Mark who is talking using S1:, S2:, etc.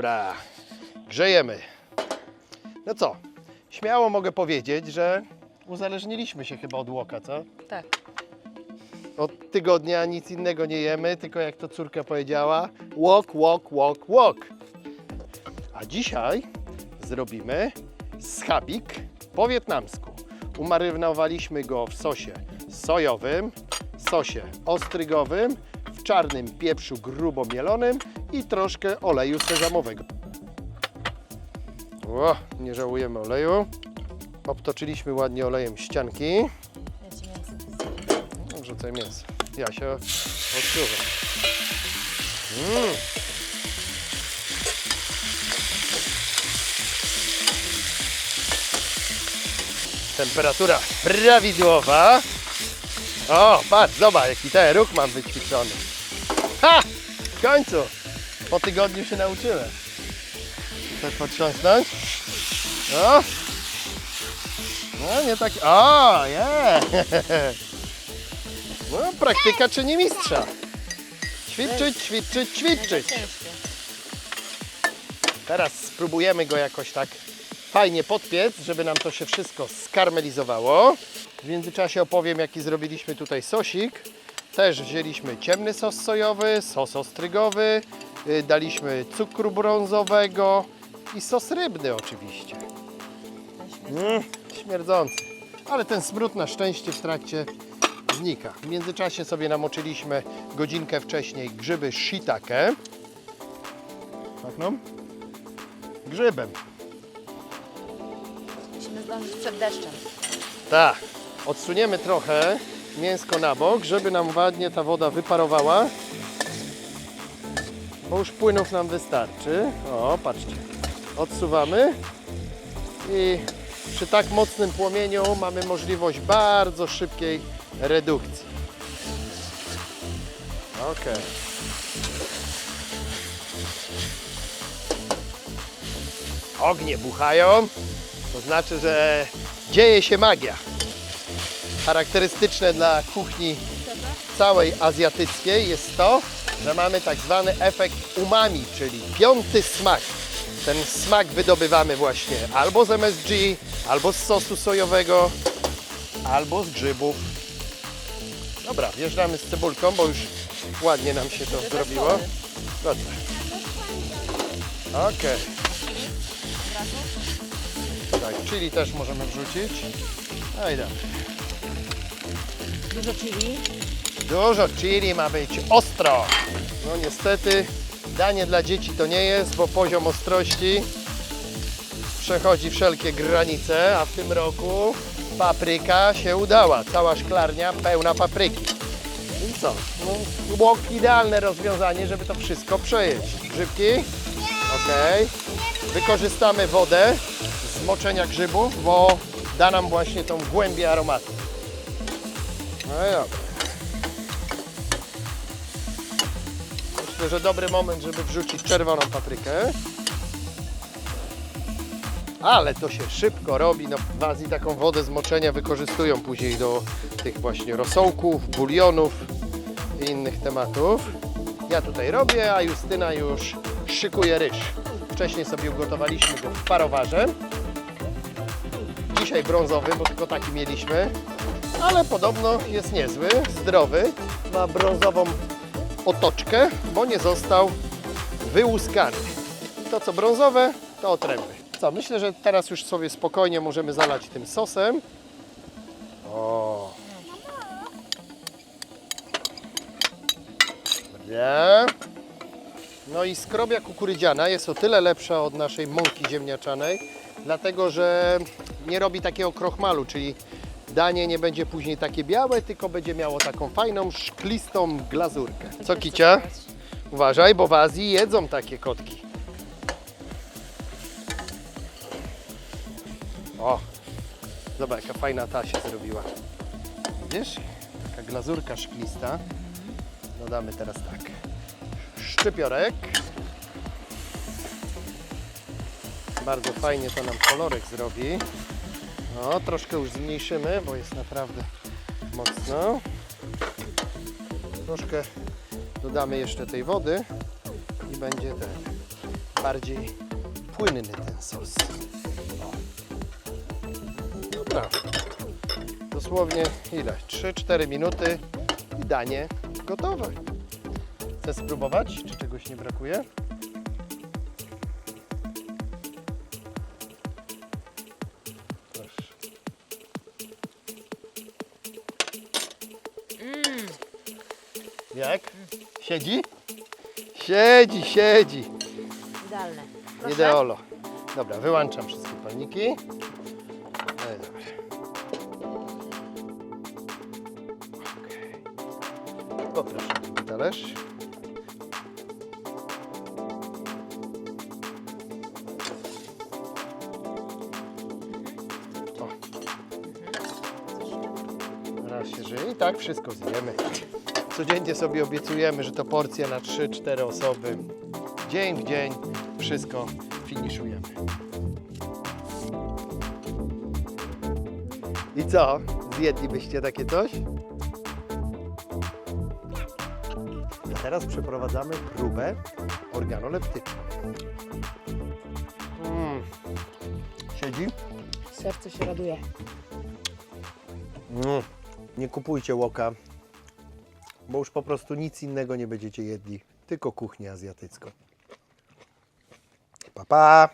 S1: Dobra, grzejemy. No co, śmiało mogę powiedzieć, że uzależniliśmy się chyba od łoka, co?
S2: Tak.
S1: Od tygodnia nic innego nie jemy, tylko jak to córka powiedziała, walk, walk, walk, walk. A dzisiaj zrobimy schabik po wietnamsku. Umarynowaliśmy go w sosie sojowym, sosie ostrygowym, czarnym pieprzu grubo mielonym i troszkę oleju sezamowego. O, nie żałujemy oleju. Obtoczyliśmy ładnie olejem ścianki. Wrzucaj mięso. Ja się odczuwam. Mm. Temperatura prawidłowa. O, patrz, zobacz, jaki ten ruch mam wyćwiczony. Ha! W końcu! Po tygodniu się nauczyłem. Tak potrząsnąć. No. No, nie tak. O, je! No, praktyka czyni mistrza. Ćwiczyć, ćwiczyć, ćwiczyć. Teraz spróbujemy go jakoś tak fajnie podpiec, żeby nam to się wszystko skarmelizowało. W międzyczasie opowiem, jaki zrobiliśmy tutaj sosik. Też wzięliśmy ciemny sos sojowy, sos ostrygowy, y, daliśmy cukru brązowego i sos rybny oczywiście. Mm, śmierdzący. Ale ten smród na szczęście w trakcie znika. W międzyczasie sobie namoczyliśmy godzinkę wcześniej grzyby shiitake. Tak no? Grzybem.
S2: Musimy zdążyć przed deszczem.
S1: Tak. Odsuniemy trochę mięsko na bok, żeby nam ładnie ta woda wyparowała. Bo już płynów nam wystarczy. O, patrzcie. Odsuwamy. I przy tak mocnym płomieniu mamy możliwość bardzo szybkiej redukcji. Ok. Ognie buchają. To znaczy, że dzieje się magia. Charakterystyczne dla kuchni całej azjatyckiej jest to, że mamy tak zwany efekt umami, czyli piąty smak. Ten smak wydobywamy właśnie albo z MSG, albo z sosu sojowego, albo z grzybów. Dobra, wjeżdżamy z cebulką, bo już ładnie nam się to zrobiło. Dobrze. Okej. Tak, chili też możemy wrzucić. No i dobra.
S2: Dużo chili.
S1: Dużo chili ma być ostro. No niestety danie dla dzieci to nie jest, bo poziom ostrości przechodzi wszelkie granice, a w tym roku papryka się udała. Cała szklarnia pełna papryki. I co? No, łok idealne rozwiązanie, żeby to wszystko przejeść. Grzybki? Ok. Wykorzystamy wodę moczenia grzybów, bo da nam właśnie tą głębię aromatu. No i dobra. Myślę, że dobry moment, żeby wrzucić czerwoną paprykę. Ale to się szybko robi. No, w Azji taką wodę z moczenia wykorzystują później do tych właśnie rosołków, bulionów i innych tematów. Ja tutaj robię, a Justyna już szykuje ryż. Wcześniej sobie ugotowaliśmy go w parowarze. Dzisiaj brązowy, bo tylko taki mieliśmy. Ale podobno jest niezły, zdrowy. Ma brązową otoczkę, bo nie został wyłuskany. To co brązowe, to otręby. Co, myślę, że teraz już sobie spokojnie możemy zalać tym sosem. O. Dobra. No i skrobia kukurydziana jest o tyle lepsza od naszej mąki ziemniaczanej, dlatego że nie robi takiego krochmalu, czyli danie nie będzie później takie białe, tylko będzie miało taką fajną, szklistą glazurkę. Co kicia? Uważaj, bo w Azji jedzą takie kotki. O, zobacz jaka fajna ta się zrobiła. Widzisz? Taka glazurka szklista. Dodamy teraz tak. Szczypiorek. Bardzo fajnie to nam kolorek zrobi. No, troszkę już zmniejszymy, bo jest naprawdę mocno. Troszkę dodamy jeszcze tej wody i będzie ten. bardziej płynny ten sos. Dobra. Dosłownie ile? 3-4 minuty i danie gotowe. Chcesz spróbować, czy czegoś nie brakuje? Jak? Siedzi? Siedzi, siedzi.
S2: Idealne. Proszę.
S1: Ideolo. Dobra, wyłączam wszystkie palniki. No i dobra. Okej. Poproszę drugi talerz. O. Raz się żyje i tak wszystko zjemy. Codziennie sobie obiecujemy, że to porcja na 3-4 osoby. Dzień w dzień wszystko finiszujemy. I co? Zjedlibyście takie coś? A teraz przeprowadzamy próbę organoleptyczną. Mm. Siedzi?
S2: Serce się raduje.
S1: Mm. Nie kupujcie łoka, bo już po prostu nic innego nie będziecie jedli, tylko kuchnię azjatycką. Pa, pa!